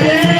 Hare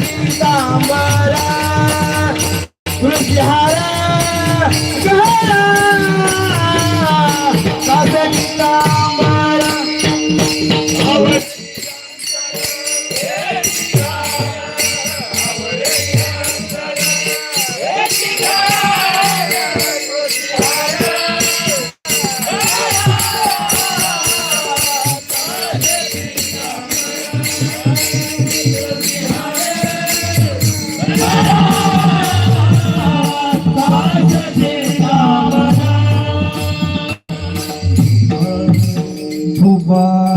पितांबरा तुळशी हारा Bye.